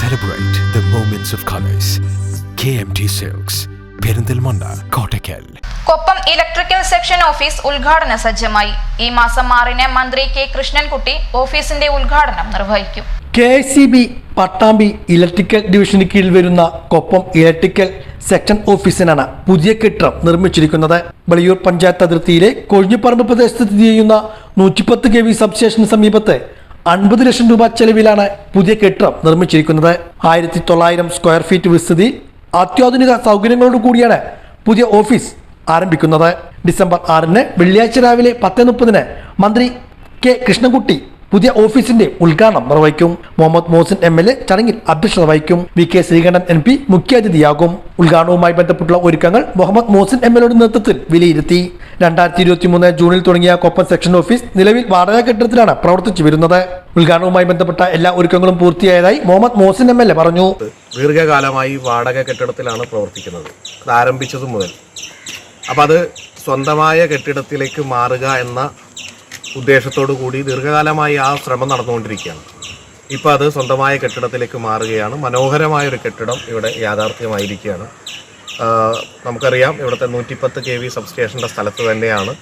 Celebrate the moments of colors. KMT Silks, Perinthalmanna Kottakkal Koppam electrical section office ഉദ്ഘാടന സജ്ജമായി. ഈ മാസം ആറിന് മന്ത്രി കെ കൃഷ്ണൻകുട്ടി ഓഫീസിന്റെ ഉദ്ഘാടനം നിർവഹിക്കും. K C B Pattambi electrical ഡിവിഷന് കീഴിൽ വരുന്ന കൊപ്പം ഇലക്ട്രിക്കൽ സെക്ഷൻ ഓഫീസിനാണ് പുതിയ കെട്ടിടം നിർമ്മിച്ചിരിക്കുന്നത്. വെളിയൂർ പഞ്ചായത്ത് അതിർത്തിയിലെ കൊഴിഞ്ഞുപറമ്പ് പ്രദേശത്ത് സ്ഥിതി ചെയ്യുന്ന നൂറ്റിപ്പത്ത് കെ വി സബ്സ്റ്റേഷന് സമീപത്ത് അൻപത് ലക്ഷം രൂപ ചെലവിലാണ് പുതിയ കെട്ടിടം നിർമ്മിച്ചിരിക്കുന്നത്. ആയിരത്തി തൊള്ളായിരം സ്ക്വയർ ഫീറ്റ് വിസ്തൃതി അത്യാധുനിക സൗകര്യങ്ങളോട് കൂടിയാണ് പുതിയ ഓഫീസ് ആരംഭിക്കുന്നത്. ഡിസംബർ ആറിന് വെള്ളിയാഴ്ച രാവിലെ പത്ത് മുപ്പതിന് മന്ത്രി കെ കൃഷ്ണൻകുട്ടി പുതിയ ഓഫീസിന്റെ ഉദ്ഘാടനം നിർവഹിക്കും. Muhammad Mohsin M L A ചടങ്ങിൽ അധ്യക്ഷത വഹിക്കും. V K Sreekandan M P മുഖ്യാതിഥിയാകും. ഉദ്ഘാടനവുമായി ബന്ധപ്പെട്ടുള്ള ഒരുക്കങ്ങൾ മുഹമ്മദ് മോഹസിൻ എം എൽ എയുടെ നേതൃത്വത്തിൽ വിലയിരുത്തി. രണ്ടായിരത്തി ഇരുപത്തി മൂന്ന് ജൂണിൽ തുടങ്ങിയ കൊപ്പം സെക്ഷൻ ഓഫീസ് നിലവിൽ വാടക കെട്ടിടത്തിലാണ് പ്രവർത്തിച്ചു വരുന്നത്. ഉദ്ഘാടനവുമായി ബന്ധപ്പെട്ട എല്ലാ ഒരുക്കങ്ങളും പൂർത്തിയായതായി Muhammad Mohsin M L A പറഞ്ഞു. ദീർഘകാലമായി വാടക കെട്ടിടത്തിലാണ് പ്രവർത്തിക്കുന്നത്. അത് ആരംഭിച്ചതു മുതൽ അപ്പം അത് സ്വന്തമായ കെട്ടിടത്തിലേക്ക് മാറുക എന്ന ഉദ്ദേശത്തോടു കൂടി ദീർഘകാലമായി ആ ശ്രമം നടന്നുകൊണ്ടിരിക്കുകയാണ്. ഇപ്പോൾ അത് സ്വന്തമായ കെട്ടിടത്തിലേക്ക് മാറുകയാണ്. മനോഹരമായ ഒരു കെട്ടിടം ഇവിടെ യാഥാർത്ഥ്യമായിരിക്കുകയാണ്. നമുക്കറിയാം ഇവിടുത്തെ നൂറ്റിപ്പത്ത് കെ വി സബ്സ്റ്റേഷന്റെ സ്ഥലത്ത് തന്നെയാണ്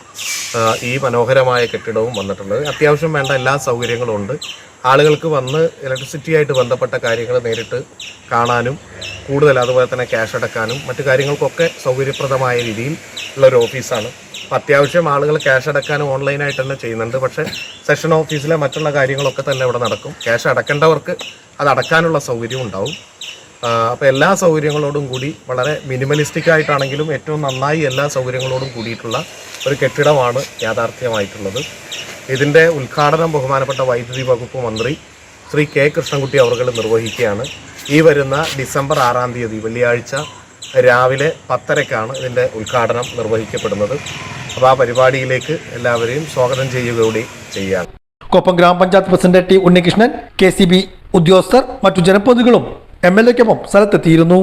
ഈ മനോഹരമായ കെട്ടിടവും വന്നിട്ടുള്ളത്. അത്യാവശ്യം വേണ്ട എല്ലാ സൗകര്യങ്ങളും ഉണ്ട്. ആളുകൾക്ക് വന്ന് ഇലക്ട്രിസിറ്റി ആയിട്ട് ബന്ധപ്പെട്ട കാര്യങ്ങൾ നേരിട്ട് കാണാനും കൂടുതൽ അതുപോലെ തന്നെ ക്യാഷ് അടക്കാനും മറ്റു കാര്യങ്ങൾക്കൊക്കെ സൗകര്യപ്രദമായ രീതിയിൽ ഉള്ള ഒരു ഓഫീസാണ് അത്യാവശ്യം ആളുകൾ ക്യാഷ് അടക്കാനും ഓൺലൈനായിട്ട് തന്നെ ചെയ്യുന്നുണ്ട്. പക്ഷേ സെഷൻ ഓഫീസിലെ മറ്റുള്ള കാര്യങ്ങളൊക്കെ തന്നെ ഇവിടെ നടക്കും. ക്യാഷ് അടക്കേണ്ടവർക്ക് അത് അടക്കാനുള്ള സൗകര്യം ഉണ്ടാവും. അപ്പോൾ എല്ലാ സൗകര്യങ്ങളോടും കൂടി വളരെ മിനിമലിസ്റ്റിക് ആയിട്ടാണെങ്കിലും ഏറ്റവും നന്നായി എല്ലാ സൗകര്യങ്ങളോടും കൂടിയിട്ടുള്ള ഒരു കെട്ടിടമാണ് യാഥാർത്ഥ്യമായിട്ടുള്ളത്. ഇതിന്റെ ഉദ്ഘാടനം ബഹുമാനപ്പെട്ട വൈദ്യുതി വകുപ്പ് മന്ത്രി ശ്രീ കെ കൃഷ്ണൻകുട്ടി അവർ നിർവഹിക്കുകയാണ്. ഈ വരുന്ന ഡിസംബർ ആറാം തീയതി വെള്ളിയാഴ്ച രാവിലെ പത്തരക്കാണ് ഇതിന്റെ ഉദ്ഘാടനം നിർവഹിക്കപ്പെടുന്നത്. അപ്പോൾ ആ പരിപാടിയിലേക്ക് എല്ലാവരെയും സ്വാഗതം ചെയ്യുക കൂടി ചെയ്യുകയാണ്. കൊപ്പം ഗ്രാമപഞ്ചായത്ത് president T Unnikrishnan K C B ഉദ്യോഗസ്ഥർ മറ്റു ജനപ്രതിനിധികളും എം എൽ എക്കൊപ്പം സ്ഥലത്തെത്തിയിരുന്നു.